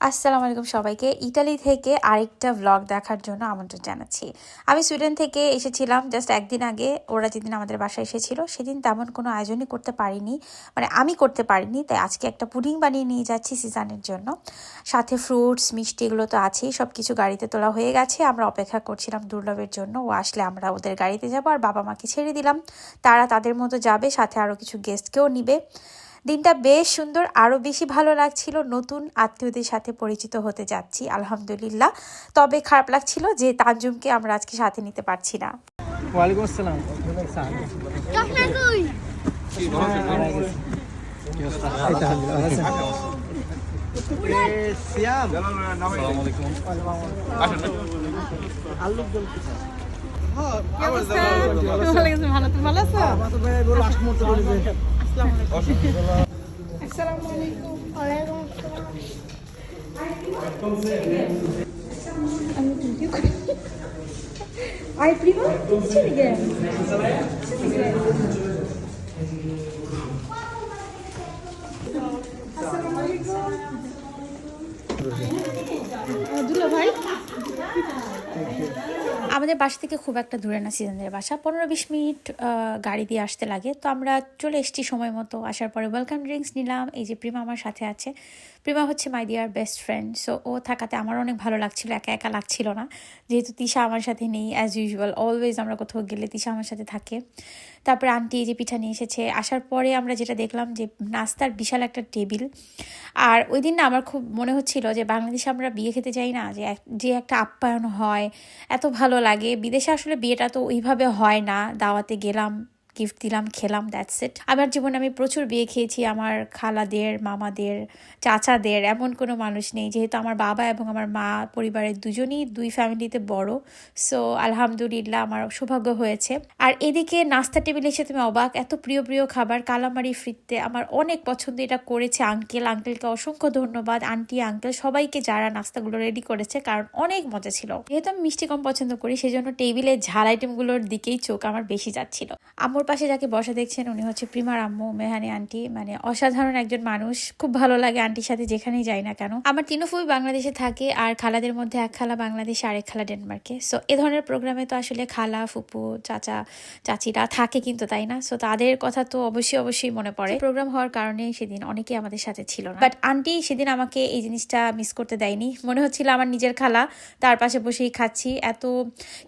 আসসালামু আলাইকুম সবাইকে। ইটালি থেকে আরেকটা ভ্লগ দেখার জন্য আমন্ত্রণ জানাচ্ছি। আমি সুইডেন থেকে এসেছিলাম জাস্ট একদিন আগে। ওরা যেদিন আমাদের বাসায় এসেছিল, সেদিন তেমন কোনো আয়োজনই করতে পারিনি। মানে আমি করতে পারিনি, তাই আজকে একটা পুডিং বানিয়ে নিয়ে যাচ্ছি সিজানের জন্য। সাথে ফ্রুটস মিষ্টি এগুলো তো আছেই সব কিছু গাড়িতে তোলা হয়ে গেছে। আমরা অপেক্ষা করছিলাম দুর্লভের জন্য। ও আসলে আমরা ওদের গাড়িতে যাব আর বাবা মাকে ছেড়ে দিলাম। তারা তাদের মতো যাবে, সাথে আরও কিছু গেস্টকেও নিবে। দিনটা বেশ সুন্দর আরও বেশি ভালো লাগছিল নতুন আত্মীয়দের সাথে পরিচিত হতে যাচ্ছি আলহামদুলিল্লাহ তবে খারাপ লাগছিল যে তানজুমকে আমরা আজকে সাথে নিতে পারছি না ওয়ালাইকুম আসসালাম Kahragoy. সিয়াম Olegong Ai, prima, ci lighe. আমাদের বাসা থেকে খুব একটা দূরে না সিজনদের বাসা। পনেরো বিশ মিনিট গাড়ি দিয়ে আসতে লাগে। তো আমরা চলে এসেছি সময় মতো। আসার পরে ওয়েলকাম ড্রিঙ্কস নিলাম। এই যে প্রিমা আমার সাথে আছে। প্রিমা হচ্ছে my dear best friend so ও থাকাতে আমার অনেক ভালো লাগছিল, একা একা লাগছিল না। যেহেতু তিশা আমার সাথে নেই অ্যাজ ইউজুয়াল অলওয়েজ আমরা কোথাও গেলে তিশা আমার সাথে থাকে। তারপরে আন্টি যে পিঠা নিয়ে এসেছে, আসার পরে আমরা যেটা দেখলাম যে নাস্তার বিশাল একটা টেবিল। আর ওই দিন না আমার খুব মনে হচ্ছিল যে বাংলাদেশে আমরা বিয়ে খেতে যাই না, যে যে একটা আপ্যায়ন হয়, এত ভালো লাগে। বিদেশে আসলে বিয়েটা তো ওইভাবে হয় না, দাওয়াতে গেলাম গিফট দিলাম, খেলাম দ্যাটস ইট আমার জীবনে আমি প্রচুর বিয়ে খেয়েছি, আমার খালাদের, মামাদের, চাচাদের, এমন কোনো মানুষ নেই, যেহেতু আমার বাবা এবং আমার মা পরিবারের দুজনই দুই ফ্যামিলিতে বড় সো আলহামদুলিল্লাহ আমার সৌভাগ্য হয়েছে। আর এদিকে নাস্তা টেবিলে এসে তুমি অবাক, এত প্রিয় প্রিয় খাবার, কালামারি ফ্রিতে আমার অনেক পছন্দ, এটা করেছে আঙ্কেল আঙ্কেলকে অসংখ্য ধন্যবাদ আন্টি আঙ্কেল সবাইকে যারা নাস্তাগুলো রেডি করেছে, কারণ অনেক মজা ছিল। যেহেতু আমি মিষ্টি কম পছন্দ করি, সেজন্য টেবিলে ঝাল আইটেমগুলোর দিকেই চোখ আমার বেশি যাচ্ছিল। আম্মুর পাশে যাকে বসা দেখছেন, উনি হচ্ছে প্রিমার আম্মু, মেহানি আন্টি। মানে অসাধারণ একজন মানুষ। খুব ভালো লাগে আন্টির সাথে যেখানেই যাই না কেন। আমার তিনফুই বাংলাদেশে থাকে আর খালাদের মধ্যে এক খালা বাংলাদেশে, আরেক খালা ডেনমার্কে। সো এ ধরনের প্রোগ্রামে তো আসলে খালা, ফুপু, চাচা, চাচিরা থাকে কিন্তু, তাই না? সো তাদের কথা তো অবশ্যই অবশ্যই মনে পড়ে। প্রোগ্রাম হওয়ার কারণে সেদিন অনেকেই আমাদের সাথে ছিল না। বাট আন্টি সেদিন আমাকে এই জিনিসটা মিস করতে দেয়নি। মনে হচ্ছিল আমার নিজের খালা, তার পাশে বসেই খাচ্ছি। এত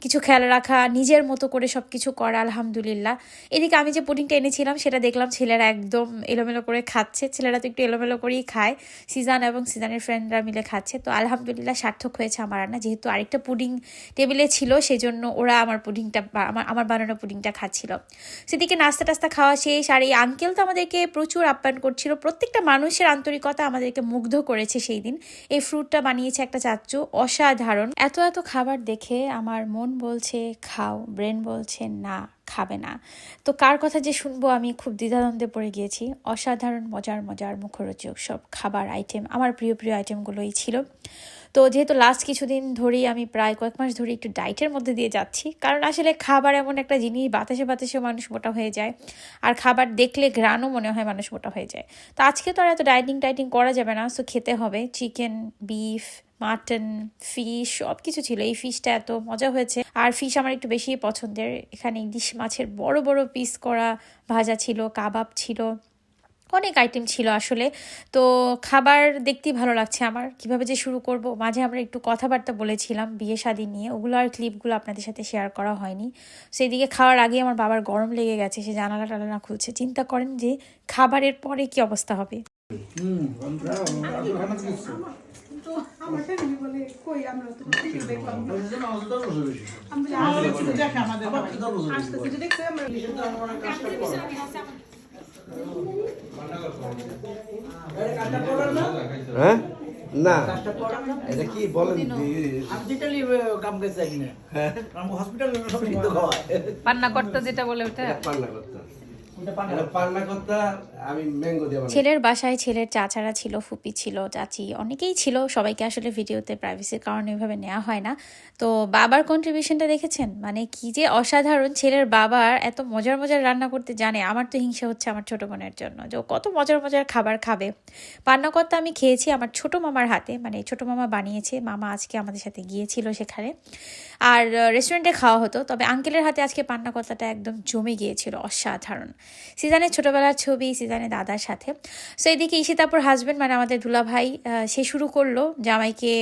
কিছু খেয়াল রাখা, নিজের মতো করে সব কিছু করা, আলহামদুলিল্লাহ। এদিকে আমি যে পুডিংটা এনেছিলাম, সেটা দেখলাম ছেলেরা একদম এলোমেলো করে খাচ্ছে। ছেলেরা তো একটু এলোমেলো করেই খায়। সিজান এবং সিজানের ফ্রেন্ডরা মিলে খাচ্ছে। তো আলহামদুলিল্লাহ সার্থক হয়েছে আমার রান্না। যেহেতু আরেকটা পুডিং টেবিলে ছিল, সেজন্য ওরা আমার পুডিংটা আমার আমার বানানো পুডিংটা খাচ্ছিল। সেদিকে নাস্তা টাস্তা খাওয়া শেষ। আর এই আঙ্কেল তো আমাদেরকে প্রচুর আপ্যায়ন করছিল। প্রত্যেকটা মানুষের আন্তরিকতা আমাদেরকে মুগ্ধ করেছে সেই দিন। এই ফ্রুটটা বানিয়েছে একটা চাচ্চু। অসাধারণ। এত এত খাবার দেখে আমার মন বলছে, খাও। ব্রেন বলছে, না। খাবে না। তো কার কথা যে শুনব আমি খুব দ্বিধাদ্বন্দ্বে পড়ে গিয়েছি। অসাধারণ, মজার মজার, মুখরোচক সব খাবার আইটেম আমার প্রিয় প্রিয় আইটেমগুলোই ছিল। তো যেহেতু লাস্ট কিছুদিন ধরেই আমি প্রায় কয়েক মাস ধরে একটু ডায়েটের মধ্যে দিয়ে যাচ্ছি, কারণ আসলে খাবার এমন একটা জিনিস, বাতাসে বাতাসে মানুষ মোটা হয়ে যায়, আর খাবার দেখলে ঘ্রাণও মনে হয় মানুষ মোটা হয়ে যায়। তো আজকে তো আর এত ডায়েটিং টাইটিং করা যাবে না সো খেতে হবে। চিকেন বিফ মাটন ফিশ সব কিছু ছিল। এই ফিশটা এত মজা হয়েছে। আর ফিশ আমার একটু বেশি পছন্দের। এখানে ইলিশ মাছের বড় বড় পিস করা ভাজা ছিল, কাবাব ছিল। অনেক আইটেম ছিল আসলে। তো খাবার দেখতেই ভালো লাগছে আমার। কীভাবে যে শুরু করব? মাঝে আমরা একটু কথাবার্তা বলেছিলাম বিয়ে শাদী নিয়ে। ওগুলো আর ক্লিপগুলো আপনাদের সাথে শেয়ার করা হয়নি। সেদিকে খাওয়ার আগে আমার বাবার গরম লেগে গেছে। সে জানালা টালানা খুলছে। চিন্তা করেন যে খাবারের পরে কি অবস্থা হবে? হ্যাঁ? না। এটা কি বলেন? ডিজিটালি কাম করে চাই না। হসপিটালে সব সিদ্ধ পান্না করতে যেটা বলে ওটা। পান্না করতে আমি ম্যাঙ্গো দিয়ে বানাই ছেলের বাসায় ছেলের চাচারা ছিল ফুপি ছিল চাচি অনেকেই ছিল সবাইকে আসলে ভিডিওতে প্রাইভেসির কারণে ওইভাবে নেওয়া হয় না। তো বাবার কন্ট্রিবিউশনটা দেখেছেন? মানে কি যে অসাধারণ ছেলের বাবার এত মজার মজার রান্না করতে জানে আমার তো হিংসা হচ্ছে আমার ছোট বোনের জন্য। যে কত মজার মজার খাবার খাবে। পান্না পান্নাকর্তা আমি খেয়েছি আমার ছোট মামার হাতে মানে ছোট মামা বানিয়েছে মামা আজকে আমাদের সাথে গিয়েছিল সেখানে। আর রেস্টুরেন্টে খাওয়া হতো তবে আঙ্কেলের হাতে আজকে পান্না পান্নাকর্তাটা একদম জমে গিয়েছিল অসাধারণ। সিজানের ছোটবেলার ছবি সিজানের দাদার সাথে। সো এদিকে ঈশিতাপুর হাজব্যান্ড মানে আমাদের দুলা ভাই সে শুরু করল জামাইকে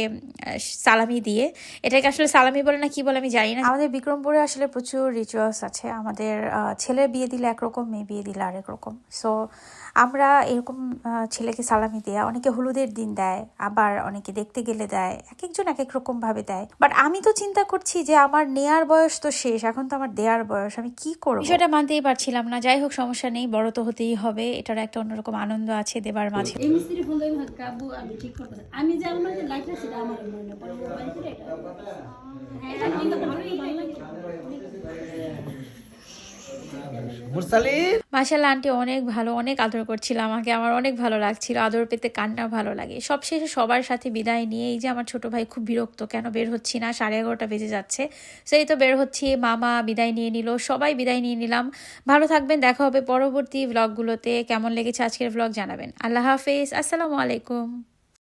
সালামি দিয়ে। এটাকে আসলে সালামি বলে না কি বলে আমি জানি না। আমাদের বিক্রমপুরে আসলে প্রচুর রিচুয়ালস আছে। আমাদের ছেলের বিয়ে দিলে একরকম মেয়ে বিয়ে দিলে আরেক রকম। সো আমরা এরকম ছেলেকে সালামি দেয়া অনেকে হলুদের দিন দেয় আবার অনেকে দেখতে গেলে দেয় এক একজন এক এক রকম ভাবে দেয়। বাট আমি তো চিন্তা করছি যে আমার নেয়ার বয়স তো শেষ এখন তো আমার দেয়ার বয়স আমি কি করব? বিষয়টা মানতেই পারছিলাম না। যাই হোক সমস্যা নেই, বড় তো হতেই হবে। এটার একটা অন্যরকম আনন্দ আছে দেবার মাঝে। আমি আমার মুরসালিন? আন্টি অনেক ভালো, অনেক আদর করছিল আমাকে। আমার অনেক ভালো লাগছিল, আদর পেতে কান্না ভালো লাগে। সবশেষে সবার সাথে বিদায় নিয়ে, এই যে আমার ছোট ভাই খুব বিরক্ত, কেন বের হচ্ছি না? সাড়ে এগারোটা বেজে যাচ্ছে। সেই তো বের হচ্ছি, মামা বিদায় নিয়ে নিল, সবাই বিদায় নিয়ে নিলাম। ভালো থাকবেন, দেখা হবে পরবর্তী ভ্লগগুলোতে কেমন লেগেছে আজকের ভ্লগ জানাবেন। আল্লাহ হাফেজ, আসসালামু আলাইকুম।